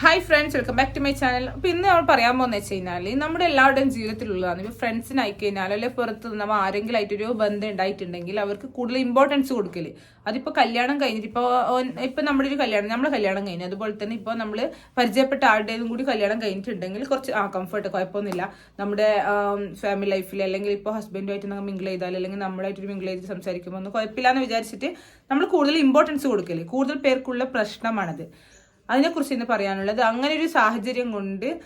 Hi friends welcome back to my channel അപ്പോൾ ഇന്ന് നമ്മൾ പറയാൻ പോകുന്നത് വെച്ച് കഴിഞ്ഞാൽ നമ്മുടെ എല്ലാവരുടെയും ജീവിതത്തിലുള്ളതാണ്. ഇപ്പോൾ ഫ്രണ്ട്സിന് ആയിക്കഴിഞ്ഞാൽ അല്ലെങ്കിൽ പുറത്ത് നമ്മൾ ആരെങ്കിലും ആയിട്ടൊരു ബന്ധം ഉണ്ടായിട്ടുണ്ടെങ്കിൽ അവർക്ക് കൂടുതൽ ഇമ്പോർട്ടൻസ് കൊടുക്കൽ. അതിപ്പോൾ കല്യാണം കഴിഞ്ഞിട്ട് ഇപ്പോൾ ഇപ്പോൾ നമ്മുടെ ഒരു കല്യാണം നമ്മുടെ കല്യാണം കഴിഞ്ഞു. അതുപോലെ തന്നെ ഇപ്പോൾ നമ്മൾ പരിചയപ്പെട്ട ആരുടേതും കൂടി കല്യാണം കഴിഞ്ഞിട്ടുണ്ടെങ്കിൽ കുറച്ച് ആ കംഫർട്ട് കുഴപ്പമൊന്നുമില്ല. നമ്മുടെ ഫാമിലി ലൈഫിൽ അല്ലെങ്കിൽ ഇപ്പോൾ ഹസ്ബൻഡുമായിട്ട് നമ്മൾ മിങ്കിൾ ചെയ്താൽ അല്ലെങ്കിൽ നമ്മളായിട്ടൊരു മിങ്കിൾ ചെയ്ത് സംസാരിക്കുമ്പോൾ ഒന്നും കുഴപ്പമില്ല എന്ന് വിചാരിച്ചിട്ട് നമ്മൾ കൂടുതൽ ഇമ്പോർട്ടൻസ് കൊടുക്കൽ. കൂടുതൽ പേർക്കുള്ള പ്രശ്നമാണത്. അതിനെക്കുറിച്ച് ഇന്ന് പറയാനുള്ളത് അങ്ങനെ ഒരു സാഹചര്യം കൊണ്ട്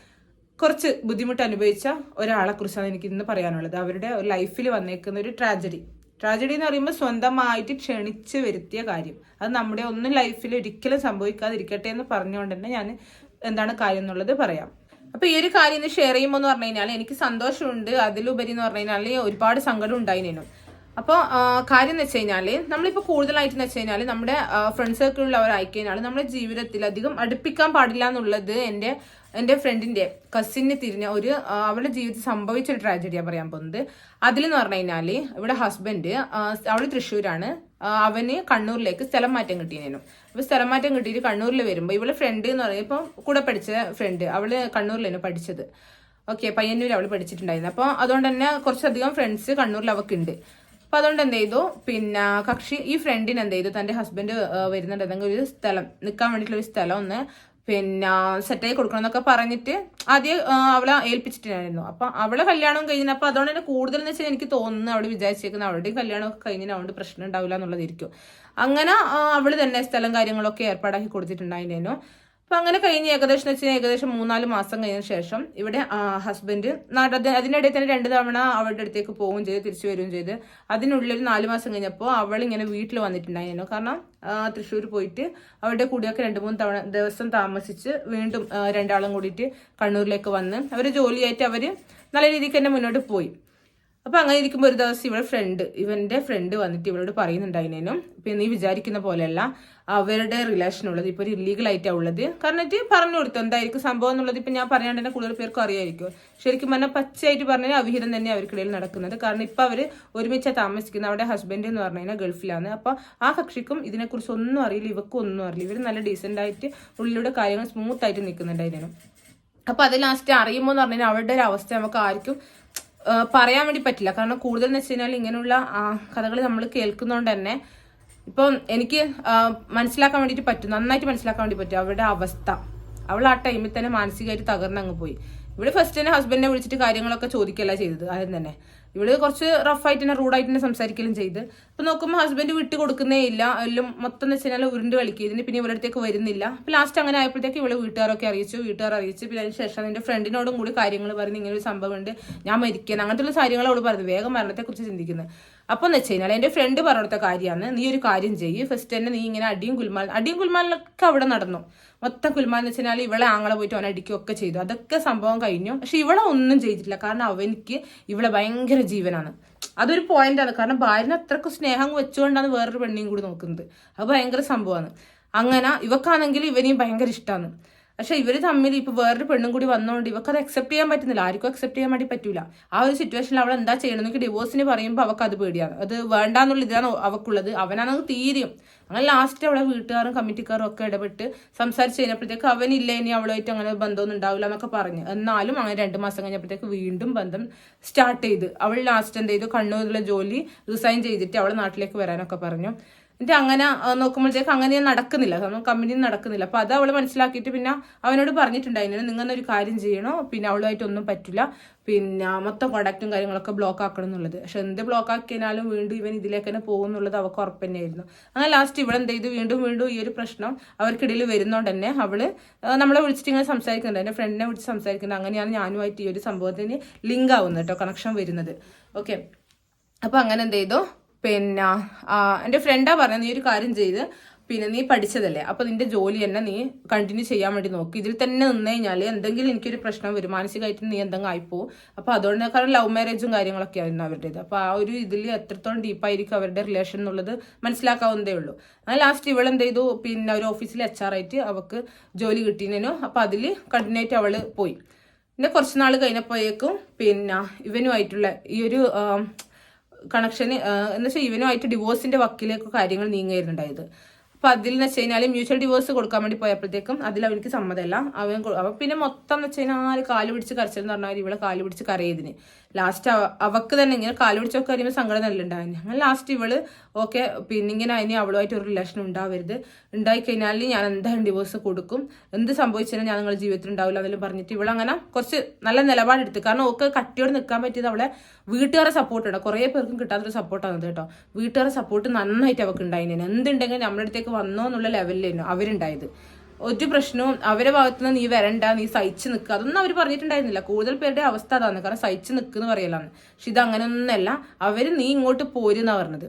കുറച്ച് ബുദ്ധിമുട്ട് അനുഭവിച്ച ഒരാളെ കുറിച്ചാണ് എനിക്ക് ഇന്ന് പറയാനുള്ളത്. അവരുടെ ലൈഫിൽ വന്നേക്കുന്ന ഒരു ട്രാജഡി. ട്രാജഡി എന്ന് പറയുമ്പോൾ സ്വന്തമായിട്ട് ക്ഷണിച്ച് വരുത്തിയ കാര്യം. അത് നമ്മുടെ ഒന്നും ലൈഫിൽ ഒരിക്കലും സംഭവിക്കാതിരിക്കട്ടെ എന്ന് പറഞ്ഞുകൊണ്ട് തന്നെ ഞാൻ എന്താണ് കാര്യം എന്നുള്ളത് പറയാം. അപ്പൊ ഈ ഒരു കാര്യം ഷെയർ ചെയ്യുമ്പോൾ എന്ന് പറഞ്ഞു കഴിഞ്ഞാൽ എനിക്ക് സന്തോഷമുണ്ട്. അതിലുപരി എന്ന് പറഞ്ഞു കഴിഞ്ഞാൽ ഒരുപാട് സങ്കടം ഉണ്ടായിരുന്നു അപ്പോൾ കാര്യം എന്ന് വെച്ച് കഴിഞ്ഞാൽ നമ്മളിപ്പോൾ കൂടുതലായിട്ട് എന്ന് വെച്ച് കഴിഞ്ഞാൽ നമ്മുടെ ഫ്രണ്ട് സർക്കിളിലുള്ളവർ ആയിക്കഴിഞ്ഞാൽ നമ്മുടെ ജീവിതത്തിൽ അധികം അടുപ്പിക്കാൻ പാടില്ല എന്നുള്ളത് എന്റെ എന്റെ ഫ്രണ്ടിന്റെ കസിന് തിരിഞ്ഞ ഒരു അവളുടെ ജീവിതത്തിൽ സംഭവിച്ച ഒരു ട്രാജഡിയാണ് പറയാൻ പോകുന്നത്. അതിലെന്ന് പറഞ്ഞു കഴിഞ്ഞാൽ ഇവിടെ ഹസ്ബൻഡ് അവൾ തൃശ്ശൂരാണ്. അവന് കണ്ണൂരിലേക്ക് സ്ഥലം മാറ്റം കിട്ടിയതിനും അപ്പോൾ സ്ഥലം മാറ്റം കിട്ടിയിട്ട് കണ്ണൂരിൽ വരുമ്പോൾ ഇവളെ ഫ്രണ്ട് എന്ന് പറയുമ്പോൾ ഇപ്പം കൂടെ പഠിച്ച ഫ്രണ്ട് അവൾ കണ്ണൂരിലാണ് പഠിച്ചത്. ഓക്കെ പയ്യന്നൂർ അവൾ പഠിച്ചിട്ടുണ്ടായിരുന്നു. അപ്പോൾ അതുകൊണ്ട് തന്നെ കുറച്ചധികം ഫ്രണ്ട്സ് കണ്ണൂരിൽ അവൾക്കുണ്ട് അപ്പൊ അതുകൊണ്ട് എന്ത് ചെയ്തു? പിന്നെ കക്ഷി ഈ ഫ്രണ്ടിന് എന്ത് ചെയ്തു? തന്റെ ഹസ്ബൻഡ് വരുന്നുണ്ടെങ്കിൽ ഒരു സ്ഥലം നിൽക്കാൻ വേണ്ടിയിട്ടുള്ള ഒരു സ്ഥലം ഒന്ന് പിന്നെ സെറ്റായി കൊടുക്കണം എന്നൊക്കെ പറഞ്ഞിട്ട് ആദ്യം അവളെ ഏൽപ്പിച്ചിട്ടുണ്ടായിരുന്നു. അപ്പൊ അവളെ കല്യാണം കഴിഞ്ഞപ്പോൾ അതുകൊണ്ട് തന്നെ കൂടുതൽ എന്ന് വെച്ചാൽ എനിക്ക് തോന്നുന്നു അവൾ വിചാരിച്ചേക്കുന്ന അവളുടെയും കല്യാണം ഒക്കെ കഴിഞ്ഞാൽ അതുകൊണ്ട് പ്രശ്നം ഉണ്ടാവില്ല എന്നുള്ളതായിരിക്കും. അങ്ങനെ അവൾ തന്നെ സ്ഥലം കാര്യങ്ങളൊക്കെ ഏർപ്പാടാക്കി കൊടുത്തിട്ടുണ്ടായിരുന്നു. അപ്പൊ അങ്ങനെ കഴിഞ്ഞ് ഏകദേശം വെച്ച് ഏകദേശം മൂന്നാൽ മാസം കഴിഞ്ഞ ശേഷം ഇവിടെ ഹസ്ബൻഡ് നാട്ട് അത് അതിനിടയിൽ തന്നെ രണ്ട് തവണ അവളുടെ അടുത്തേക്ക് പോവുകയും ചെയ്ത് തിരിച്ചു വരികയും ചെയ്ത്. അതിനുള്ളിൽ നാല് മാസം കഴിഞ്ഞപ്പോൾ അവൾ ഇങ്ങനെ വീട്ടിൽ വന്നിട്ടുണ്ടായിരുന്നു. കാരണം തൃശ്ശൂർ പോയിട്ട് അവരുടെ കൂടിയൊക്കെ രണ്ട് മൂന്ന് തവണ ദിവസം താമസിച്ച് വീണ്ടും രണ്ടാളും കൂടിയിട്ട് കണ്ണൂരിലേക്ക് വന്ന് അവർ ജോലിയായിട്ട് അവർ നല്ല രീതിക്ക് തന്നെ മുന്നോട്ട് പോയി. അപ്പൊ അങ്ങനെ ഇരിക്കുമ്പോൾ ഒരു ദിവസം ഇവളുടെ ഫ്രണ്ട് ഇവന്റെ ഫ്രണ്ട് വന്നിട്ട് ഇവളോട് പറയുന്നുണ്ടായിരുന്നേനും പിന്നെ നീ വിചാരിക്കുന്ന പോലെയല്ല. അവരുടെ റിലേഷൻ ഉള്ളത് ഇപ്പൊ ഒരു ഇല്ലീഗൽ ആയിട്ടാണ് ഉള്ളത്. കാരണം ഇത് പറഞ്ഞു കൊടുത്തു. എന്തായിരിക്കും സംഭവം എന്നുള്ളത് ഇപ്പൊ ഞാൻ പറയാണ്ട് തന്നെ കൂടുതൽ പേർക്കും അറിയായിരിക്കും. ശരിക്കും പറഞ്ഞാൽ പച്ചയായിട്ട് പറഞ്ഞാൽ അവിഹിതം തന്നെ അവർക്കിടയിൽ നടക്കുന്നത്. കാരണം ഇപ്പൊ അവർ ഒരുമിച്ച് താമസിക്കുന്നത്. അവരുടെ ഹസ്ബൻഡ് എന്ന് പറഞ്ഞു കഴിഞ്ഞാൽ ഗൾഫിലാണ്. അപ്പൊ ആ കക്ഷിക്കും ഇതിനെക്കുറിച്ച് ഒന്നും അറിയില്ല. ഇവക്കും ഒന്നും അറിയില്ല. ഇവർ നല്ല ഡീസെന്റ് ആയിട്ട് ഉള്ളിലൂടെ കാര്യങ്ങൾ സ്മൂത്ത് ആയിട്ട് നിൽക്കുന്നുണ്ടായിരുന്നു അപ്പൊ അത് ലാസ്റ്റ് അറിയുമ്പോൾ എന്ന് പറഞ്ഞാൽ അവരുടെ ഒരു അവസ്ഥ നമുക്ക് ആർക്കും പറയാൻ വേണ്ടി പറ്റില്ല. കാരണം കൂടുതൽ എന്ന് വെച്ച് കഴിഞ്ഞാൽ ഇങ്ങനെയുള്ള കഥകൾ നമ്മൾ കേൾക്കുന്നതുകൊണ്ട് തന്നെ ഇപ്പം എനിക്ക് മനസ്സിലാക്കാൻ വേണ്ടിയിട്ട് പറ്റും. നന്നായിട്ട് മനസ്സിലാക്കാൻ വേണ്ടി പറ്റും അവരുടെ അവസ്ഥ. അവൾ ആ ടൈമിൽ തന്നെ മാനസികമായിട്ട് തകർന്നങ്ങ് പോയി. ഇവിടെ ഫസ്റ്റ് തന്നെ ഹസ്ബൻഡിനെ വിളിച്ചിട്ട് കാര്യങ്ങളൊക്കെ ചോദിക്കല്ല ചെയ്തത്? ആദ്യം തന്നെ. ഇവൾ കുറച്ച് റഫായിട്ട് തന്നെ റൂഡായിട്ട് തന്നെ സംസാരിക്കലും ചെയ്ത്. അപ്പൊ നോക്കുമ്പോൾ ഹസ്ബൻഡ് വിട്ട് കൊടുക്കുന്നേ ഇല്ല. എല്ലാം മൊത്തം എന്ന് വെച്ചാൽ ഉരുണ്ട് കളിക്കുക പിന്നെ ഇവരുടെ അടുത്തേക്ക് വരുന്നില്ല. അപ്പൊ ലാസ്റ്റ് അങ്ങനെ ആയപ്പോഴത്തേക്ക് ഇവൾ വീട്ടുകാരൊക്കെ അറിയിച്ചു. വീട്ടുകാർ അറിയിച്ചു. പിന്നെ അതിന് ശേഷം എന്റെ ഫ്രണ്ടിനോടും കൂടി കാര്യങ്ങൾ പറഞ്ഞ് ഇങ്ങനെ ഒരു സംഭവം ഉണ്ട് ഞാൻ മരിക്കുന്നത് അങ്ങനത്തെ ഉള്ള കാര്യങ്ങൾ അവൾ പറഞ്ഞു വേഗം മരണത്തെ കുറിച്ച് ചിന്തിക്കുന്നത് അപ്പൊ എന്ന് വെച്ച് കഴിഞ്ഞാൽ എന്റെ ഫ്രണ്ട് പറഞ്ഞിടത്ത കാര്യമാണ്. നീ ഒരു കാര്യം ചെയ്യ്. ഫസ്റ്റ് തന്നെ നീ ഇങ്ങനെ അടിയും കുൽമാൽ അടിയും കുൽമാലിനൊക്കെ അവിടെ നടന്നു. മൊത്തം കുൽമാൽ എന്ന് വെച്ചാൽ ഇവളെ ആങ്ങളെ പോയിട്ട് അവനടിക്കുകയൊക്കെ ചെയ്തു. അതൊക്കെ സംഭവം കഴിഞ്ഞു. പക്ഷെ ഇവളെ ഒന്നും ചെയ്തിട്ടില്ല. കാരണം അവനിക്ക് ഇവളെ ഭയങ്കര ജീവനാണ്. അതൊരു പോയിന്റാണ് കാരണം ഭാര്യനെ അത്രയ്ക്ക് സ്നേഹം വെച്ചുകൊണ്ടാണ് വേറൊരു പെണ്ണിയും കൂടി നോക്കുന്നത്. അത് ഭയങ്കര സംഭവമാണ്. അങ്ങനെ ഇവക്കാണെങ്കിൽ ഇവനെയും ഭയങ്കര ഇഷ്ടമാണ് പക്ഷെ ഇവർ തമ്മിൽ ഇപ്പൊ വേറൊരു പെണ്ണും കൂടി വന്നതുകൊണ്ട് ഇവർക്ക് അത് അക്സെപ്റ്റ് ചെയ്യാൻ പറ്റുന്നില്ല. ആർക്കും അക്സെപ്റ്റ് ചെയ്യാൻ വേണ്ടി പറ്റൂല. ആ ഒരു സിറ്റുവേഷനിൽ അവൾ എന്താ ചെയ്യണമെന്ന് ഡിവോഴ്സിന് പറയുമ്പോൾ അവൾക്ക് അത് പേടിയാണ്. അത് വേണ്ടാന്നുള്ള ഇതാണ് അവക്കുള്ളത്. അവനാണെങ്കിൽ തീരും. അങ്ങനെ ലാസ്റ്റ് അവളെ വീട്ടുകാരും കമ്മിറ്റിക്കാരും ഒക്കെ ഇടപെട്ട് സംസാരിച്ച് കഴിഞ്ഞപ്പോഴത്തേക്ക് അവനില്ല ഇനി അവളുമായിട്ട് അങ്ങനെ ബന്ധമൊന്നും ഉണ്ടാവില്ല എന്നൊക്കെ പറഞ്ഞു. എന്നാലും അങ്ങനെ രണ്ട് മാസം കഴിഞ്ഞപ്പോഴത്തേക്ക് വീണ്ടും ബന്ധം സ്റ്റാർട്ട് ചെയ്ത്. അവൾ ലാസ്റ്റ് എന്ത് ചെയ്തു? കണ്ണൂരിലെ ജോലി റിസൈൻ ചെയ്തിട്ട് അവളെ നാട്ടിലേക്ക് വരാനൊക്കെ പറഞ്ഞു. എന്നിട്ട് അങ്ങനെ നോക്കുമ്പോഴത്തേക്ക് അങ്ങനെ നടക്കുന്നില്ല. കാരണം കമ്പനി നടക്കുന്നില്ല. അപ്പൊ അത് അവൾ മനസ്സിലാക്കിയിട്ട് പിന്നെ അവനോട് പറഞ്ഞിട്ടുണ്ടായിരുന്നു ഒരു കാര്യം ചെയ്യണോ? പിന്നെ അവളുമായിട്ട് ഒന്നും പറ്റില്ല. പിന്നെ മൊത്തം കോണ്ടാക്റ്റും കാര്യങ്ങളൊക്കെ ബ്ലോക്ക് ആക്കണം എന്നുള്ളത്. പക്ഷെ എന്ത് ബ്ലോക്ക് ആക്കിയാലും വീണ്ടും ഇവൻ ഇതിലേക്ക് തന്നെ പോകും എന്നുള്ളത് അവൾക്ക് ഉറപ്പ് തന്നെയായിരുന്നു അങ്ങനെ ലാസ്റ്റ് ഇവിടെ എന്ത് ചെയ്തു? വീണ്ടും വീണ്ടും ഈ ഒരു പ്രശ്നം അവർക്കിടയിൽ വരുന്നോണ്ട് തന്നെ അവൾ നമ്മളെ വിളിച്ചിട്ട് ഇങ്ങനെ സംസാരിക്കുന്നുണ്ട്. എന്റെ ഫ്രണ്ടിനെ വിളിച്ച് സംസാരിക്കുന്നത് അങ്ങനെയാണ് ഞാനുമായിട്ട് ഈ ഒരു സംഭവത്തിന് ലിങ്ക് ആവുന്നത് കേട്ടോ കണക്ഷൻ വരുന്നത്. ഓക്കെ അപ്പൊ അങ്ങനെ എന്ത് ചെയ്തു? പിന്നെ ആ, എന്റെ ഫ്രണ്ടാ പറഞ്ഞ നീ ഒരു കാര്യം ചെയ്ത് പിന്നെ നീ പഠിച്ചതല്ലേ അപ്പൊ നിന്റെ ജോലി തന്നെ നീ കണ്ടിന്യൂ ചെയ്യാൻ വേണ്ടി നോക്കി. ഇതിൽ തന്നെ നിന്ന് കഴിഞ്ഞാൽ എന്തെങ്കിലും എനിക്കൊരു പ്രശ്നം വരും മാനസികമായിട്ട് നീ എന്തെങ്കിലും ആയിപ്പോവും. അപ്പൊ അതുകൊണ്ട് കാരണം ലവ് മാരേജും കാര്യങ്ങളൊക്കെ ആയിരുന്നു അവരുടേത്. അപ്പൊ ആ ഒരു ഇതിൽ എത്രത്തോളം ഡീപ്പായിരിക്കും അവരുടെ റിലേഷൻ എന്നുള്ളത് മനസ്സിലാക്കാവുന്നതേ ഉള്ളൂ. അങ്ങനെ ലാസ്റ്റ് ഇവൾ എന്ത് ചെയ്തു പിന്നെ ഒരു ഓഫീസിൽ എച്ച് ആർ ആയിട്ട് അവൾക്ക് ജോലി കിട്ടിയതിനു അപ്പൊ അതിൽ കണ്ടിന്യൂ ആയിട്ട് അവൾ പോയി. പിന്നെ കുറച്ച് നാൾ കഴിഞ്ഞപ്പോഴേക്കും പിന്നെ ഇവനുമായിട്ടുള്ള ഈ ഒരു കണക്ഷന് എന്നുവെച്ചാൽ ഇവനുമായിട്ട് ഡിവോഴ്സിന്റെ വക്കിലേക്ക് കാര്യങ്ങൾ നീങ്ങുകയായിരുന്നുണ്ടായത്. അപ്പൊ അതിൽ എന്ന് വെച്ച് കഴിഞ്ഞാൽ മ്യൂച്വൽ ഡിവോഴ്സ് കൊടുക്കാൻ വേണ്ടി പോയപ്പോഴത്തേക്കും അതിൽ അവർക്ക് സമ്മതമല്ല. അവൻ അവ പിന്നെ മൊത്തം എന്ന് വെച്ച് കഴിഞ്ഞാൽ ആര് കാൽ പിടിച്ച് കരച്ചെന്ന് പറഞ്ഞാൽ ഇവളെ കാൽ പിടിച്ച് കരയതിന്. ലാസ്റ്റ് അവക്ക് തന്നെ ഇങ്ങനെ കാൽ പിടിച്ചൊക്കെ കഴിയുമ്പോൾ സങ്കടം നല്ല ഉണ്ടായിരുന്നു അങ്ങനെ ലാസ്റ്റ് ഇവൾ ഓക്കെ പിന്നെ ഇങ്ങനെ അതിന് അവളുമായിട്ട് ഒരു റിലേഷൻ ഉണ്ടാവരുത്. ഉണ്ടായി കഴിഞ്ഞാൽ ഞാൻ എന്തായാലും ഡിവോഴ്സ് കൊടുക്കും. എന്ത് സംഭവിച്ചാലും ഞാൻ നിങ്ങളുടെ ജീവിതത്തിൽ ഉണ്ടാവില്ല എന്നെല്ലാം പറഞ്ഞിട്ട് ഇവളങ്ങനെ കുറച്ച് നല്ല നിലപാടെടുത്ത്. കാരണം ഓക്കെ കട്ടിയോട് നിൽക്കാൻ പറ്റിയത് അവളെ വീട്ടുകാരെ സപ്പോർട്ട് ഉണ്ട് കുറേ പേർക്കും കിട്ടാത്തൊരു സപ്പോർട്ടാണ് കേട്ടോ. വീട്ടുകാരെ സപ്പോർട്ട് നന്നായിട്ട് അവൾക്ക് ഉണ്ടായിരുന്നു എന്തുണ്ടെങ്കിൽ നമ്മുടെ അടുത്തേക്ക് വന്നോ എന്നുള്ള ലെവലിലായിരുന്നു അവരുണ്ടായത്. ഒരു പ്രശ്നവും അവരെ ഭാഗത്തുനിന്ന് നീ വരണ്ട നീ സഹിച്ച് നിൽക്കുക അതൊന്നും അവർ പറഞ്ഞിട്ടുണ്ടായിരുന്നില്ല. കൂടുതൽ പേരുടെ അവസ്ഥ അതാണ്. കാരണം സഹിച്ച് നിൽക്കുന്ന പറയലാണ്. പക്ഷെ ഇത് അങ്ങനെയൊന്നല്ല. അവർ നീ ഇങ്ങോട്ട് പോരുന്നാ പറഞ്ഞത്.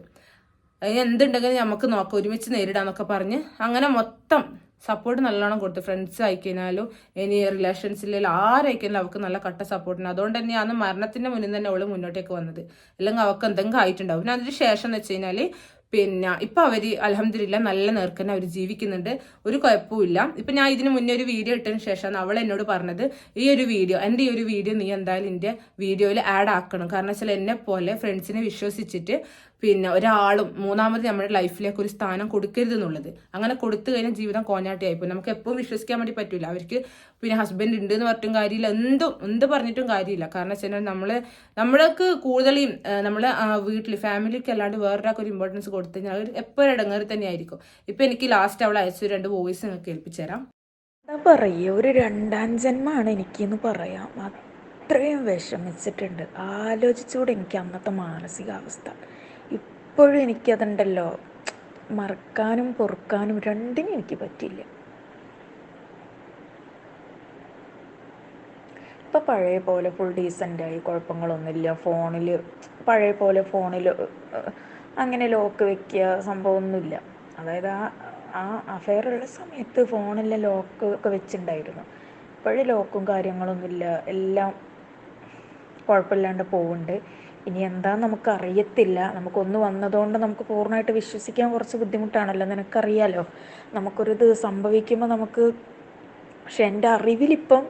എന്തുണ്ടെങ്കിലും നമുക്ക് നോക്കാം. ഒരുമിച്ച് നേരിടാന്നൊക്കെ പറഞ്ഞ് അങ്ങനെ മൊത്തം സപ്പോർട്ട് നല്ലോണം കൊടുത്തു ഫ്രണ്ട്സ് ആയിക്കഴിഞ്ഞാലും ഇനി റിലേഷൻസിലും ആരായിക്കഴിഞ്ഞാലും അവൾക്ക് നല്ല കട്ട സപ്പോർട്ടുണ്ട് അതുകൊണ്ട് തന്നെയാണ് മരണത്തിന്റെ മുന്നിൽ തന്നെ അവൾ മുന്നോട്ടേക്ക് വന്നത്. അല്ലെങ്കിൽ അവൾക്ക് എന്തെങ്കിലും ആയിട്ടുണ്ടാവും. പിന്നെ അതിന് ശേഷം എന്ന് വെച്ച് കഴിഞ്ഞാൽ പിന്നെ ഇപ്പൊ അവർ അലഹമില്ല നല്ല നേർക്കന്നെ അവർ ജീവിക്കുന്നുണ്ട്. ഒരു കുഴപ്പമില്ല ഇപ്പൊ ഞാൻ ഇതിന് മുന്നേ ഒരു വീഡിയോ ഇട്ടതിന് ശേഷമാണ് അവൾ എന്നോട് പറഞ്ഞത് ഈ ഒരു വീഡിയോ എന്റെ ഈ ഒരു വീഡിയോ നീ എന്തായാലും എന്റെ വീഡിയോയിൽ ആഡ് ആക്കണം. കാരണം വെച്ചാൽ എന്നെ പോലെ ഫ്രണ്ട്സിനെ വിശ്വസിച്ചിട്ട് പിന്നെ ഒരാളും മൂന്നാമത് നമ്മുടെ ലൈഫിലേക്ക് ഒരു സ്ഥാനം കൊടുക്കരുത് എന്നുള്ളത് അങ്ങനെ കൊടുത്തു കഴിഞ്ഞാൽ ജീവിതം കോഞ്ഞാട്ടിയായിപ്പോൾ നമുക്ക് എപ്പോഴും വിശ്വസിക്കാൻ വേണ്ടി പറ്റില്ല അവർക്ക് പിന്നെ ഹസ്ബൻഡ് ഉണ്ട് എന്ന് പറഞ്ഞിട്ടും കാര്യമില്ല. എന്തും എന്ത് പറഞ്ഞിട്ടും കാര്യമില്ല. കാരണം വെച്ചാൽ നമ്മൾ നമ്മൾക്ക് കൂടുതലും നമ്മളെ വീട്ടിൽ ഫാമിലിക്ക് അല്ലാണ്ട് വേറൊരാൾക്ക് ഒരു ഇമ്പോർട്ടൻസ് കൊടുത്തു കഴിഞ്ഞാൽ അവർ എപ്പോഴും ഇടങ്ങേറി തന്നെ ആയിരിക്കും ഇപ്പൊ എനിക്ക് ലാസ്റ്റ് അവൾ അയച്ചു രണ്ട് വോയിസ് നിങ്ങൾക്ക് കേൾപ്പിച്ചു തരാം. എന്താ പറയുക ഒരു രണ്ടാം ജന്മമാണ് എനിക്കെന്ന് പറയാം. അത്രയും വിഷമിച്ചിട്ടുണ്ട്. ആലോചിച്ചുകൂടെ എനിക്ക് അന്നത്തെ മാനസികാവസ്ഥ. ഇപ്പോഴും എനിക്കതുണ്ടല്ലോ. മറക്കാനും പൊറുക്കാനും രണ്ടിനും എനിക്ക് പറ്റില്ല ഇപ്പം പഴയ പോലെ ഫുൾ ഡീസന്റായി കുഴപ്പങ്ങളൊന്നുമില്ല. ഫോണിൽ പഴയ പോലെ ഫോണിൽ അങ്ങനെ ലോക്ക് വെക്കുക സംഭവമൊന്നുമില്ല. അതായത് ആ ആ അഫെയറുള്ള സമയത്ത് ഫോണിലെ ലോക്ക് ഒക്കെ വെച്ചിട്ടുണ്ടായിരുന്നു ഇപ്പോഴും ലോക്കും കാര്യങ്ങളൊന്നുമില്ല. എല്ലാം കുഴപ്പമില്ലാണ്ട് പോകുന്നുണ്ട് ഇനി എന്താ നമുക്ക് അറിയത്തില്ല. നമുക്കൊന്ന് വന്നതുകൊണ്ട് നമുക്ക് പൂർണമായിട്ട് വിശ്വസിക്കാൻ കുറച്ച് ബുദ്ധിമുട്ടാണല്ലോ. നിനക്കറിയാലോ? നമുക്കൊരിത് സംഭവിക്കുമ്പോൾ നമുക്ക് പക്ഷെ എന്റെ അറിവിലിപ്പം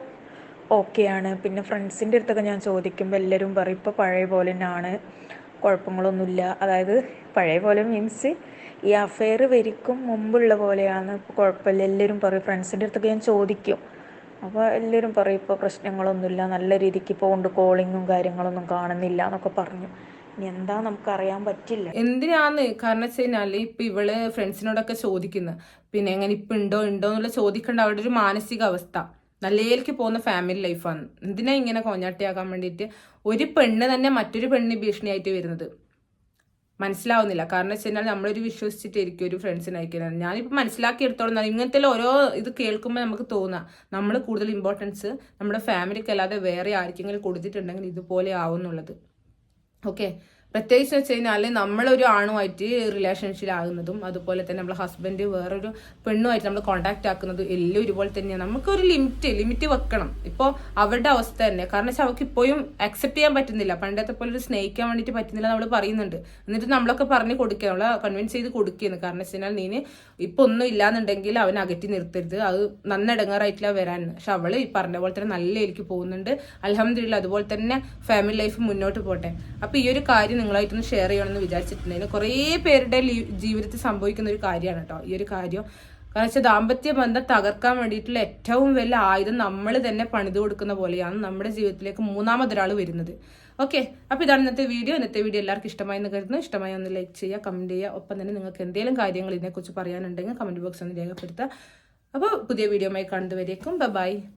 ഓക്കെയാണ്. പിന്നെ ഫ്രണ്ട്സിന്റെ അടുത്തൊക്കെ ഞാൻ ചോദിക്കുമ്പോൾ എല്ലാവരും പറയും ഇപ്പോൾ പഴയ പോലെ തന്നെയാണ്. കുഴപ്പങ്ങളൊന്നുമില്ല. അതായത് പഴയ പോലെ മീൻസ് ഈ അഫെയർ വരിക്കും മുമ്പുള്ള പോലെയാണ്. ഇപ്പോൾ കുഴപ്പമില്ല. എല്ലാവരും പറയും. ഫ്രണ്ട്സിന്റെ അടുത്തൊക്കെ ഞാൻ ചോദിക്കും. അപ്പോൾ എല്ലാവരും പറയും ഇപ്പോൾ പ്രശ്നങ്ങളൊന്നുമില്ല. നല്ല രീതിക്ക് പോകുന്നുണ്ട് കോളിങ്ങും കാര്യങ്ങളൊന്നും കാണുന്നില്ല എന്നൊക്കെ പറഞ്ഞു. ഇനി എന്താ നമുക്ക് അറിയാൻ പറ്റില്ല. എന്തിനാന്ന്? കാരണം വെച്ച് കഴിഞ്ഞാൽ ഇപ്പൊ ഇവൾ ഫ്രണ്ട്സിനോടൊക്കെ ചോദിക്കുന്നത് പിന്നെ എങ്ങനെ ഇപ്പൊ ഉണ്ടോ ഉണ്ടോ എന്നുള്ള ചോദിക്കേണ്ട അവിടെ ഒരു മാനസിക അവസ്ഥ. നല്ലയിലേക്ക് പോകുന്ന ഫാമിലി ലൈഫാണ് എന്തിനാ ഇങ്ങനെ കോഞ്ഞാട്ടിയാക്കാൻ വേണ്ടിയിട്ട്? ഒരു പെണ്ണ് തന്നെ മറ്റൊരു പെണ്ണിന് ഭീഷണിയായിട്ട് വരുന്നത്. മനസ്സിലാവുന്നില്ല. കാരണം വെച്ച് കഴിഞ്ഞാൽ നമ്മളൊരു വിശ്വസിച്ചിട്ടായിരിക്കും ഒരു ഫ്രണ്ട്സിനെ അയക്കുന്നത് ഞാനിപ്പോൾ മനസ്സിലാക്കിയെടുത്തോളം ഇങ്ങനത്തെ ഓരോ ഇത് കേൾക്കുമ്പോൾ നമുക്ക് തോന്നാം. നമ്മൾ കൂടുതൽ ഇമ്പോർട്ടൻസ് നമ്മുടെ ഫാമിലിക്ക് അല്ലാതെ വേറെ ആർക്കെങ്കിലും കൊടുത്തിട്ടുണ്ടെങ്കിൽ ഇതുപോലെ ആവും എന്നുള്ളത് ഓക്കെ പ്രത്യേകിച്ച് വെച്ച് കഴിഞ്ഞാൽ നമ്മളൊരു ആണുമായിട്ട് റിലേഷൻഷിപ്പിലാകുന്നതും അതുപോലെ തന്നെ നമ്മളെ ഹസ്ബൻഡ് വേറൊരു പെണ്ണുമായിട്ട് നമ്മൾ കോണ്ടാക്ട് ആക്കുന്നതും എല്ലാം ഒരുപോലെ തന്നെയാണ്. നമുക്കൊരു ലിമിറ്റ് ലിമിറ്റ് വെക്കണം. ഇപ്പോൾ അവരുടെ അവസ്ഥ തന്നെ. കാരണം വെച്ചാൽ അവർക്ക് ഇപ്പോഴും അക്സെപ്റ്റ് ചെയ്യാൻ പറ്റുന്നില്ല. പണ്ടത്തെ പോലെ ഒരു സ്നേഹിക്കാൻ വേണ്ടിയിട്ട് പറ്റുന്നില്ല നമ്മൾ പറയുന്നുണ്ട്. എന്നിട്ട് നമ്മളൊക്കെ പറഞ്ഞ് കൊടുക്കുക നമ്മളെ കൺവിൻസ് ചെയ്ത് കൊടുക്കുകയാണ്. കാരണം വെച്ച് കഴിഞ്ഞാൽ നീ ഇപ്പൊ ഒന്നും ഇല്ലാന്നുണ്ടെങ്കിൽ അവനെ അകറ്റി നിർത്തരുത്. അത് നന്നിടങ്ങാറായിട്ടില്ല വരാൻ. പക്ഷെ അവൾ ഈ പറഞ്ഞ പോലെ തന്നെ നല്ല എനിക്ക് പോകുന്നുണ്ട്. അലഹമില്ല അതുപോലെ തന്നെ ഫാമിലി ലൈഫ് മുന്നോട്ട് പോട്ടെ. അപ്പോൾ ഈ ഒരു കാര്യം നിങ്ങളായിട്ടൊന്ന് ഷെയർ ചെയ്യണമെന്ന് വിചാരിച്ചിട്ടുണ്ടെങ്കിൽ കുറേ പേരുടെ ജീവിതത്തിൽ സംഭവിക്കുന്ന ഒരു കാര്യമാണ് കേട്ടോ. ഈ ഒരു കാര്യം. കാരണം വെച്ചാൽ ദാമ്പത്യ ബന്ധം തകർക്കാൻ വേണ്ടിയിട്ടുള്ള ഏറ്റവും വലിയ ആയുധം നമ്മൾ തന്നെ പണിത് കൊടുക്കുന്ന പോലെയാണ് നമ്മുടെ ജീവിതത്തിലേക്ക് മൂന്നാമതൊരാൾ വരുന്നത്. ഓക്കെ അപ്പോൾ ഇതാണ് ഇന്നത്തെ വീഡിയോ. ഇന്നത്തെ വീഡിയോ എല്ലാവർക്കും ഇഷ്ടമായി എന്ന് കരുതുന്നു. ഇഷ്ടമായി ഒന്ന് ലൈക്ക് ചെയ്യുക കമന്റ് ചെയ്യുക. ഒപ്പം തന്നെ നിങ്ങൾക്ക് എന്തെങ്കിലും കാര്യങ്ങൾ ഇതിനെക്കുറിച്ച് പറയാനുണ്ടെങ്കിൽ കമന്റ് ബോക്സ് ഒന്ന് രേഖപ്പെടുത്തുക. അപ്പോൾ പുതിയ വീഡിയോ വീഡിയോയുമായി കണ്ടുവരേക്കും ബൈ